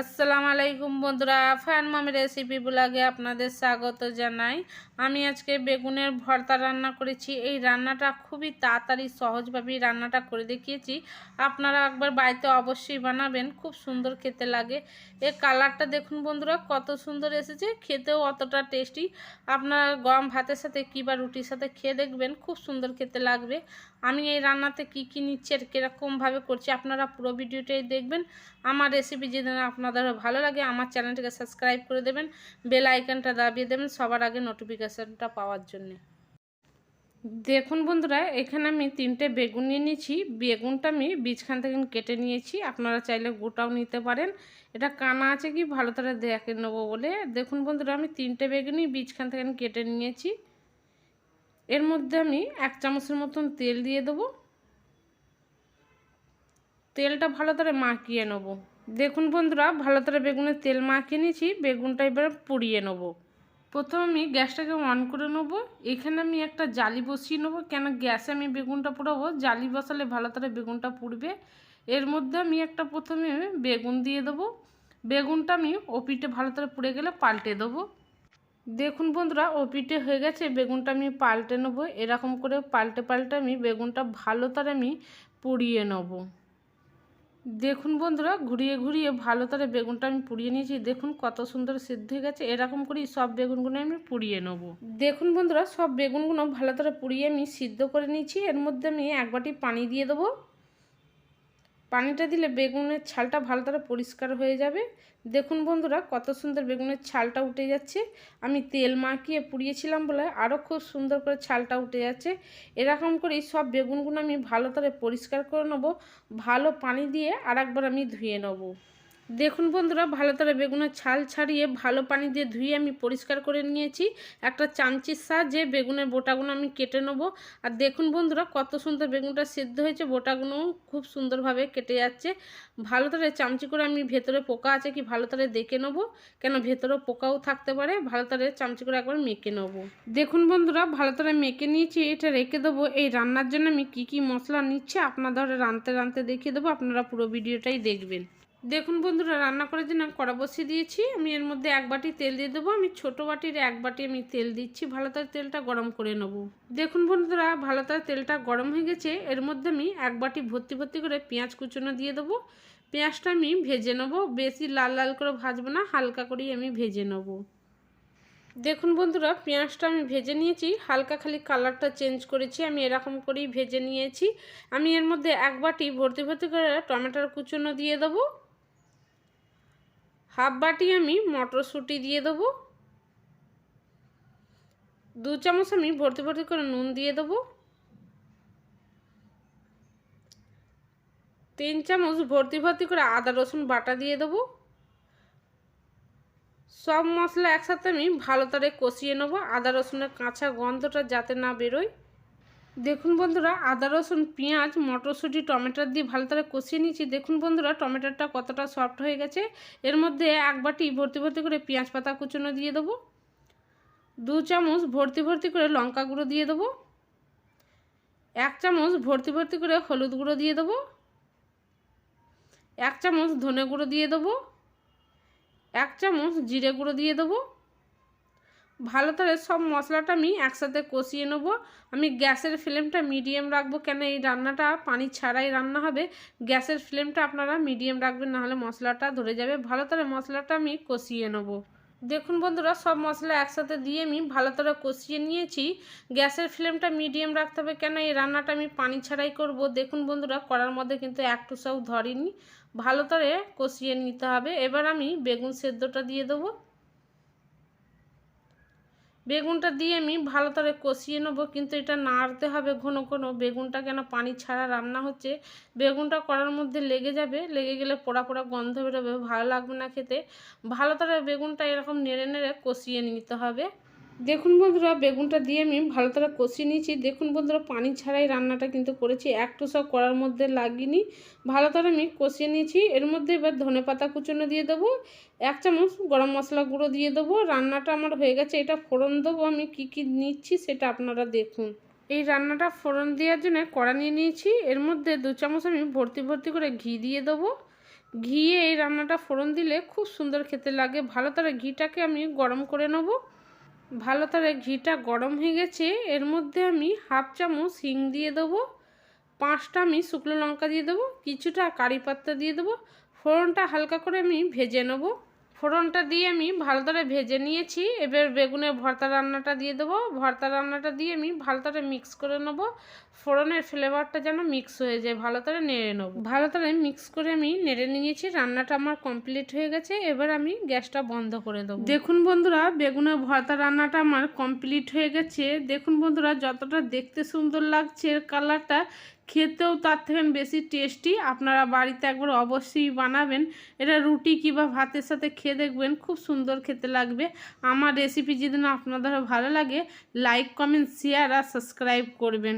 আসসালামু আলাইকুম বন্ধুরা ফান মামি রেসিপি ব্লগে আপনাদের স্বাগত জানাই। আমি আজকে বেগুনের ভর্তা রান্না করেছি। এই রান্নাটা খুবই তাড়াতাড়ি, সহজভাবেই রান্নাটা করে দেখিয়েছি। আপনারা একবার বাড়িতে অবশ্যই বানাবেন, খুব সুন্দর খেতে লাগে। এ কালারটা দেখুন বন্ধুরা, কত সুন্দর এসেছে। খেতেও অতটা টেস্টি আপনারা গরম ভাতের সাথে কী বা রুটির সাথে খেয়ে দেখবেন, খুব সুন্দর খেতে লাগবে। আমি এই রান্নাতে কি কি নিচ্ছি আর কীরকমভাবে করছি, আপনারা পুরো ভিডিওটাই দেখবেন। আমার রেসিপি যদি আপনাদের ভালো লাগে, আমার চ্যানেলটিকে সাবস্ক্রাইব করে দেবেন, বেল আইকনটা দাবিয়ে দেবেন সবার আগে নোটিফিকেশানটা পাওয়ার জন্যে। দেখুন বন্ধুরা, এখানে আমি তিনটে বেগুন নিয়ে নিয়েছি। বেগুনটা আমি বীজখান থেকে কেটে নিয়েছি, আপনারা চাইলে গোটাও নিতে পারেন। এটা কানা আছে কি, ভালো করে দেখে নেব বলে। দেখুন বন্ধুরা, আমি তিনটে বেগুনই বীজখান থেকে কেটে নিয়েছি। এর মধ্যে আমি এক চামচের মতন তেল দিয়ে দেবো। তেলটা ভালো করে মাখিয়ে নেব। দেখুন বন্ধুরা, ভালো করে বেগুনের তেল মাখিয়ে নিয়েছি, বেগুনটা এবার পুড়িয়ে নেব। প্রথম আমি গ্যাসটাকে অন করে নেব। এখানে আমি একটা জালি বসিয়ে নেব, কেন গ্যাসে আমি বেগুনটা পোড়াবো? জালি বসালে ভালো করে বেগুনটা পুড়বে। এর মধ্যে আমি একটা প্রথমে বেগুন দিয়ে দেবো। বেগুনটা আমি ওপিটে ভালো করে পুড়ে গেলে পাল্টে দেবো। দেখুন বন্ধুরা, ওপিটে হয়ে গেছে, বেগুনটা আমি পাল্টে নেব। এরকম করে পাল্টে পাল্টে আমি বেগুনটা ভালো করে আমি পুড়িয়ে নেব। দেখুন বন্ধুরা, ঘুরিয়ে ঘুরিয়ে ভালো করে বেগুনটা আমি পুড়িয়ে নিয়েছি। দেখুন কত সুন্দর সিদ্ধ হয়ে গেছে। এরকম করেই সব বেগুনগুলো আমি পুড়িয়ে নেব। দেখুন বন্ধুরা, সব বেগুনগুলো ভালো করে পুড়িয়ে আমি সিদ্ধ করে নিয়েছি। এর মধ্যে আমি এক বাটি পানি দিয়ে দেবো। পানিটা দিলে বেগুনের ছালটা ভালো তারা পরিষ্কার হয়ে যাবে। দেখুন বন্ধুরা, কত সুন্দর বেগুনের ছালটা উঠে যাচ্ছে। আমি তেল মাখিয়ে পুড়িয়েছিলাম বলে আরও খুব সুন্দর করে ছালটা উঠে যাচ্ছে। এরকম করেই সব বেগুনগুলো আমি ভালো করে পরিষ্কার করে নেব, ভালো পানি দিয়ে আর একবার আমি ধুয়ে নেব। দেখুন বন্ধুরা ভালো করে বেগুনের ছাল ছাড়িয়ে ভালো পানি দিয়ে ধুয়ে আমি পরিষ্কার করে নিয়েছি। একটা চামচির সাহায্যে বেগুনের বোটাগুলো আমি কেটে নেব। আর দেখুন বন্ধুরা, কত সুন্দর বেগুনটা সেদ্ধ হয়েছে, বোটাগুলো খুব সুন্দরভাবে কেটে যাচ্ছে। ভালো করে চামচি করে আমি ভেতরে পোকা আছে কি ভালো করে দেখে নেব। কেন ভেতরে পোকাও থাকতে পারে ভালো করে চামচি করে একবার মেখে নেব। দেখুন বন্ধুরা ভালো করে মেখে নিয়েছি, এটা রেখে দেবো। এই রান্নার জন্য আমি কি কি মশলা নিচ্ছি আপনাদের রাঁধতে রাঁধতে দেখিয়ে দেবো, আপনারা পুরো ভিডিওটাই দেখবেন। দেখুন বন্ধুরা, রান্না করার জন্য কড়া বসিয়ে দিয়েছি। আমি এর মধ্যে এক বাটি তেল দিয়ে দেবো। আমি ছোট বাটির এক বাটি আমি তেল দিচ্ছি। ভালো তার তেলটা গরম করে নেব। দেখুন বন্ধুরা ভালো তার তেলটা গরম হয়ে গেছে। এর মধ্যে আমি এক বাটি ভর্তি ভর্তি করে পেঁয়াজ কুচনো দিয়ে দেবো। পেঁয়াজটা আমি ভেজে নেব। বেশি লাল লাল করে ভাজবো না, হালকা করেই আমি ভেজে নেব। দেখুন বন্ধুরা, পেঁয়াজটা আমি ভেজে নিয়েছি। হালকা খালি কালারটা চেঞ্জ করেছি। আমি এরকম করেই ভেজে নিয়েছি। আমি এর মধ্যে এক বাটি ভর্তি ভর্তি করে টমেটোর কুচনো দিয়ে দেবো। হাফ বাটি আমি মটরশুঁটি দিয়ে দেবো। দু চামচ আমি ভর্তি ভর্তি করে নুন দিয়ে দেবো। তিন চামচ ভর্তি ভর্তি করে আদা, রসুন বাটা দিয়ে দেবো। সব মশলা একসাথে আমি ভালো করে কষিয়ে নেব। আদা, রসুনের কাঁচা গন্ধটা যাতে না বেরোয়। দেখুন বন্ধুরা, আদা, রসুন, পেঁয়াজ, মটরশুঁটি টমেটোর দিয়ে ভালো করে কষিয়ে নিয়েছি। দেখুন বন্ধুরা, টমেটোটা কতটা সফট হয়ে গেছে। এর মধ্যে এক বাটি ভর্তি ভর্তি করে পেঁয়াজ পাতা কুচনো দিয়ে দেবো। দু চামচ ভর্তি ভর্তি করে লঙ্কা গুঁড়ো দিয়ে দেবো। এক চামচ ভর্তি ভর্তি করে হলুদ গুঁড়ো দিয়ে দেবো। এক চামচ ধনে গুঁড়ো দিয়ে দেবো। এক চামচ জিরে গুঁড়ো দিয়ে দেবো। ভালো করে সব মশলাটা আমি একসাথে কষিয়ে নেব। আমি গ্যাসের ফ্লেমটা মিডিয়াম রাখব, কেন এই রান্নাটা পানি ছাড়াই রান্না হবে? গ্যাসের ফ্লেমটা আপনারা মিডিয়াম রাখবেন নাহলে মশলাটা ধরে যাবে। ভালো করে মশলাটা আমি কষিয়ে নেব। দেখুন বন্ধুরা, সব মশলা একসাথে দিয়ে আমি ভালো করে কষিয়ে নিয়েছি। গ্যাসের ফ্লেমটা মিডিয়াম রাখতে হবে, কেন এই রান্নাটা আমি পানি ছাড়াই করব? দেখুন বন্ধুরা, করার মধ্যে কিন্তু একটু সব ধরিনি। ভালো করে কষিয়ে নিতে হবে। এবার আমি বেগুন সেদ্ধটা দিয়ে দেবো। বেগুনটা দিয়ে আমি ভালো করে কষিয়ে নেব, কিন্তু এটা নাড়তে হবে ঘন ঘন। বেগুনটা কেন পানি ছাড়া রান্না হচ্ছে? বেগুনটা করার মধ্যে লেগে যাবে, লেগে গেলে পোড়া পোড়া গন্ধ বেরোবে, ভালো লাগবে না খেতে। ভালো করে বেগুনটা এরকম নেড়ে নেড়ে কষিয়ে নিতে হবে। দেখুন বন্ধুরা, বেগুনটা দিয়ে আমি ভালো করে কষিয়ে নিয়েছি। দেখুন বন্ধুরা, পানি ছাড়াই রান্নাটা কিন্তু করেছি। একটু সব করার মধ্যে লাগিনি। ভালো করে আমি কষিয়ে নিয়েছি। এর মধ্যে এবার ধনে পাতা কুচনো দিয়ে দেবো। এক চামচ গরম মশলা গুঁড়ো দিয়ে দেবো। রান্নাটা আমার হয়ে গেছে। এটা ফোড়ন দেবো আমি। কি কি নিচ্ছি সেটা আপনারা দেখুন। এই রান্নাটা ফোড়ন দেওয়ার জন্য কড়া নিয়ে নিয়েছি। এর মধ্যে দু চামচ আমি ভর্তি ভর্তি করে ঘি দিয়ে দেবো। ঘিয়ে এই রান্নাটা ফোড়ন দিলে খুব সুন্দর খেতে লাগে। ভালো করে ঘিটাকে আমি গরম করে নেব। ভালো করে ঘিটা গরম হয়ে গেছে। এর মধ্যে আমি হাফ চামচ হিং দিয়ে দেবো, পাঁচটা আমি শুকনো লঙ্কা দিয়ে দেবো, কিছুটা কারি পাত্তা দিয়ে দেবো, ফোড়নটা হালকা করে আমি ভেজে নেব। ফোড়নটা দিয়ে আমি ভালো করে ভেজে নিয়েছি। এবার বেগুনের ভর্তা রান্নাটা দিয়ে দেবো। ভর্তা রান্নাটা দিয়ে আমি ভালো করে মিক্স করে নেব। ফোড়নের ফ্লেভারটা যেন মিক্স হয়ে যায়, ভালো করে নেড়ে নেব। ভালো করে মিক্স করে আমি নেড়ে নিয়েছি। রান্নাটা আমার কমপ্লিট হয়ে গেছে। এবার আমি গ্যাসটা বন্ধ করে দেবো। দেখুন বন্ধুরা, বেগুনের ভর্তা রান্নাটা আমার কমপ্লিট হয়ে গেছে। দেখুন বন্ধুরা, যতটা দেখতে সুন্দর লাগছে কালারটা খেতেও তার থেকে বেশি টেস্টি আপনারা বাড়িতে একবার অবশ্যই বানাবেন। এটা রুটি কিংবা ভাতের সাথে খেয়ে দেখবেন, খুব সুন্দর খেতে লাগবে। আমার রেসিপি যদি আপনাদের ভালো লাগে লাইক কমেন্ট শেয়ার আর সাবস্ক্রাইব করবেন।